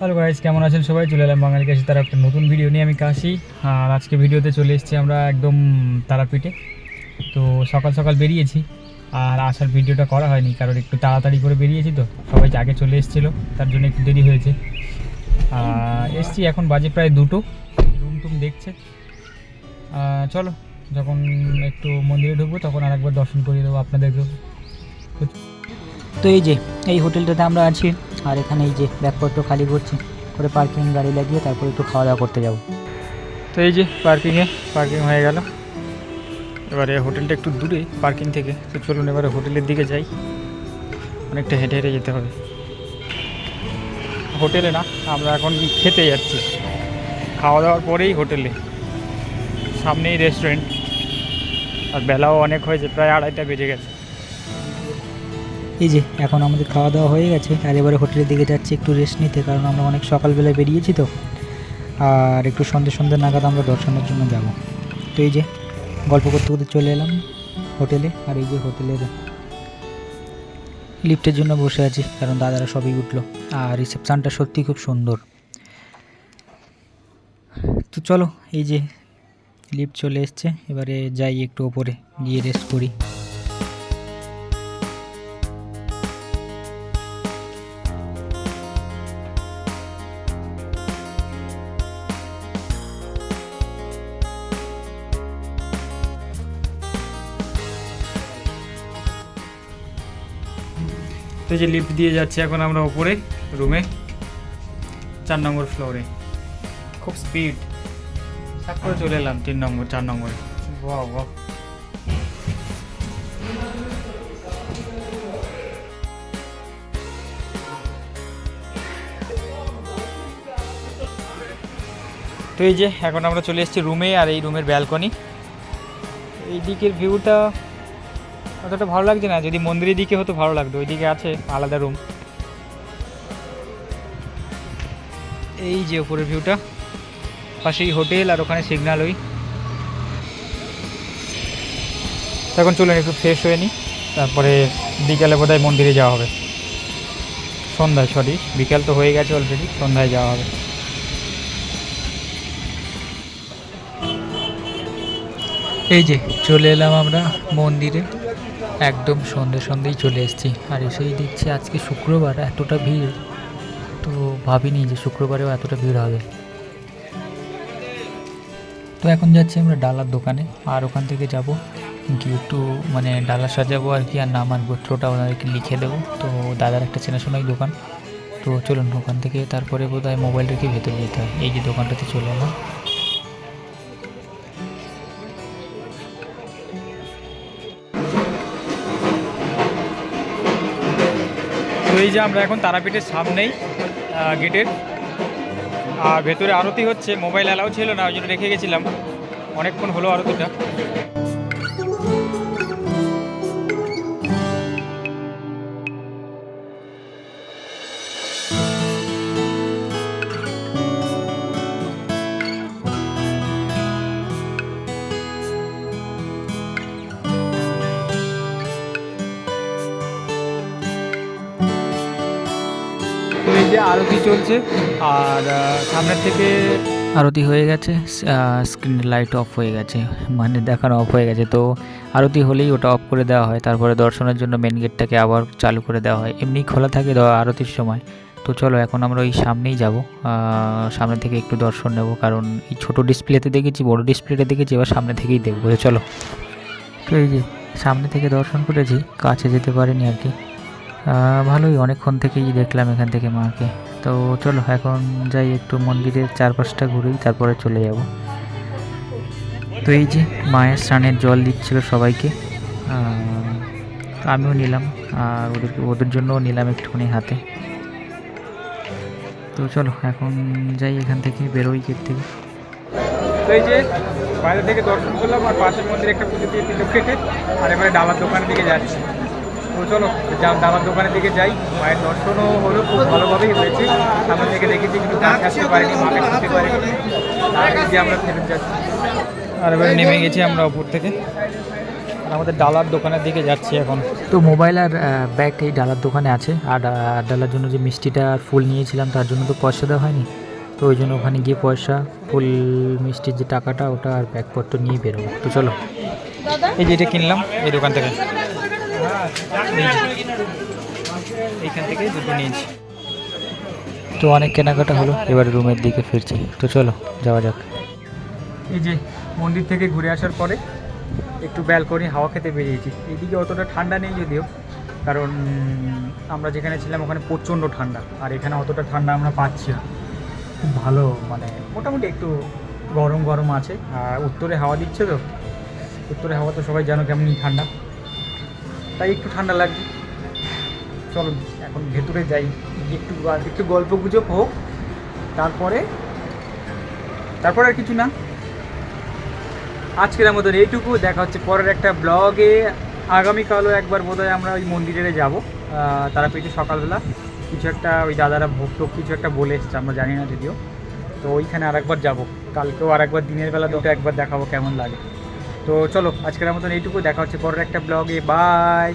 Hello guys কেমন আছেন সবাই? চলে এলাম বাঙালি কাছে তার একটা নতুন ভিডিও নিয়ে আমি কাশি। আর আজকে ভিডিওতে চলে এসেছি আমরা একদম তারাপীঠে। তো সকাল সকাল বেরিয়েছি, আর আসার ভিডিওটা করা হয়নি, কারণ একটু তাড়াতাড়ি করে বেরিয়েছি তো। সবাই আগে চলে এসেছিল, তার জন্য একটু দেরি হয়েছে। আর এসছি এখন বাজে প্রায় দুটো, রুম টুম দেখছে। চলো, যখন একটু মন্দিরে ঢুকবো, তখন আরেকবার দর্শন করিয়ে দেবো আপনাদেরকেও। তো এই যে, এই হোটেলটাতে আমরা আছি, আর এখানে এই যে ব্যাগপত্র খালি করছি, করে পার্কিং গাড়ি লাগিয়ে তারপর একটু খাওয়া দাওয়া করতে যাব। তো এই যে পার্কিংয়ে পার্কিং হয়ে গেল। এবারে হোটেলটা একটু দূরে পার্কিং থেকে, তো চলুন এবারে হোটেলের দিকে যাই। অনেকটা হেঁটে হেঁটে যেতে হবে। হোটেলে না, আমরা এখন খেতে যাচ্ছি। খাওয়া দাওয়ার পরেই হোটেলে। সামনেই রেস্টুরেন্ট আর বেলাও অনেক হয়েছে, প্রায় আড়াইটা বেজে গেছে। এই যে, এখন আমাদের খাওয়া দাওয়া হয়ে গেছে। আর এবারে হোটেলের দিকে যাচ্ছি একটু রেস্ট নিতে, কারণ আমরা অনেক সকালবেলায় বেরিয়েছি তো। আর একটু সন্ধ্যে সন্ধ্যে নাগাদ আমরা দর্শনের জন্য যাব। তো এই যে, গল্প করতে করতে চলে এলাম হোটেলে। আর এই যে হোটেলের লিফটের জন্য বসে আছি, কারণ দাদারা সবই উঠল। আর রিসেপশানটা সত্যি খুব সুন্দর। তো চলো, এই যে, লিফট চলে এসছে। এবারে যাই একটু ওপরে গিয়ে রেস্ট করি। তো যে লিফট দিয়ে যাচ্ছি এখন আমরা ওপরে রুমে চার নম্বর ফ্লোরে খুব স্পিড তারপরে চলে এলাম, তিন নম্বর, চার নম্বরে। বাহ বাহ তো এই যে, এখন আমরা চলে এসেছি রুমে আর এই রুমের ব্যালকনি এই দিকের ভিউটা অতটা ভালো লাগছে না, যদি মন্দিরের দিকে হতো ভালো লাগতো, ওইদিকে আছে আলাদা রুম এই যে উপরের ভিউটা পাশেই হোটেল আর ওখানে সিগন্যাল ওই। এখন চলুন একটু ফ্রেশ হয়ে নিই, তারপরে বিকালে বোধহয় মন্দিরে যাওয়া হবে। সন্ধ্যায় সরি বিকাল তো হয়ে গেছে অলরেডি সন্ধ্যায় যাওয়া হবে। এই যে, চলে এলাম আমরা মন্দিরে। একদম সন্ধে সন্ধেই চলে এসেছি। আর এসেই দেখছি আজকে শুক্রবার, এতটা ভিড়। তো ভাবিনি যে শুক্রবারেও এতটা ভিড় হবে। তো এখন যাচ্ছি আমরা ডালার দোকানে, আর ওখান থেকে যাব। কি একটু মানে ডালা সাজাবো আর কি, আর নাম আর গোত্রটা ওনাদেরকে লিখে দেবো। তো দাদার একটা চেনাশোনাই দোকান। তো চলুন ওখান থেকে তারপরে বোধ হয় মোবাইল রেখে ভেতরে যেতে হয়। এই যে দোকানটাতে চলে এলাম। তো এই যে আমরা এখন তারাপীঠের সামনেই গেটের। আর ভেতরে আরতি হচ্ছে, মোবাইল অ্যালাউ ছিল না, ওই জন্য রেখে গেছিলাম। অনেকক্ষণ হলো আরতিটা। যে আরতি চলছে, আর সামনের থেকে আরতি হয়ে গেছে স্ক্রিনের লাইট অফ হয়ে গেছে মানে দেখানো অফ হয়ে গেছে, তো আরতি হলেই ওটা অফ করে দেওয়া হয়, তারপরে দর্শনের জন্য মেন গেটটাকে আবার চালু করে দেওয়া হয়, এমনি খোলা থাকে আরতির সময়, তো চলো এখন আমরা ওই সামনেই যাব সামনে থেকে একটু দর্শন নেব, কারণ এই ছোটো ডিসপ্লেতে দেখেছি, বড় ডিসপ্লেতে দেখেছি, এবার সামনে থেকেই দেখব চলো। তো এই যে, সামনে থেকে দর্শন করেছি, কাছে যেতে পারিনি আর কি। ভালোই, অনেকক্ষণ থেকেই দেখলাম এখান থেকে মাকে। তো চলো, এখন যাই একটু মন্দিরের চারপাশটা ঘুরেই তারপরে চলে যাব। তো এই যে মায়ের স্নানের জল দিচ্ছিল সবাইকে আমিও নিলাম, আর ওদের ওদের জন্যও নিলাম একটুখানি হাতে। তো চলো, এখন যাই এখান থেকে, বেরোই গেট থেকে। বাইরে থেকে দর্শন করলাম, আর পাশের মন্দিরে একটা পুজো দিয়ে কেটে আর এবারে ডালার দোকানের দিকে যাচ্ছি। তো চলো যা ডালার দোকানের দিকে যাই। মায়ের দর্শনও হলো খুব ভালোভাবেই হয়েছে। সামনে থেকে দেখেছি কিন্তু কাছে আসতে পারিনি মাকে শুনতে পারিনি। যে আমরা ফেরত যাচ্ছি। আর এবারে নেমে গেছি আমরা ওপর থেকে। আর আমাদের ডালার দোকানের দিকে যাচ্ছি এখন। তো মোবাইল আর ব্যাগ এই ডালার দোকানে আছে। আর ডালার জন্য যে মিষ্টিটা আর ফুল নিয়েছিলাম তার জন্য তো পয়সা দেওয়া হয়নি। তো ওই জন্য ওখানে গিয়ে পয়সা ফুল মিষ্টির যে টাকাটা ওটা আর ব্যাগপত্র নিয়ে বেরোবো। তো চলো। এই যে এটা কিনলাম এই দোকান থেকে। এইখান থেকে দুটো নিয়েছি। তো অনেক কেনাকাটা হলো, এবার রুমের দিকে ফিরছি। তো চলো, যাওয়া যাক। এই যে মন্দির থেকে ঘুরে আসার পরে একটু ব্যালকনি, হাওয়া খেতে বেরিয়েছি। এইদিকে অতটা ঠান্ডা নেই যদিও, কারণ আমরা যেখানে ছিলাম ওখানে প্রচণ্ড ঠান্ডা, আর এখানে অতটা ঠান্ডা আমরা পাচ্ছি না। খুব ভালো মানে মোটামুটি একটু গরম গরম আছে। আর উত্তরে হাওয়া দিচ্ছে তো, উত্তরে হাওয়া তো সবাই জানো কেমনই ঠান্ডা। তাই একটু ঠান্ডা লাগছে। চলো, এখন ভেতরে যাই। একটু একটু গল্প গুজব হোক, তারপরে তারপরে আর কিছু না। আজকের মতন এইটুকু। দেখা হচ্ছে পরের একটা ব্লগে আগামীকালও একবার বোধহয় আমরা ওই মন্দিরে যাব। তারাপীঠে সকালবেলা। কিছু একটা ওই দাদারা ভোগ টোক কিছু একটা বলে এসছে, আমরা জানি না যদিও। তো ওইখানে আরেকবার যাব। কালকেও আরেকবার, দিনের বেলা দুটো একবার দেখাবো কেমন লাগে। তো চলো আজকের মতন এইটুকু দেখা হচ্ছে পরের একটা ব্লগে বাই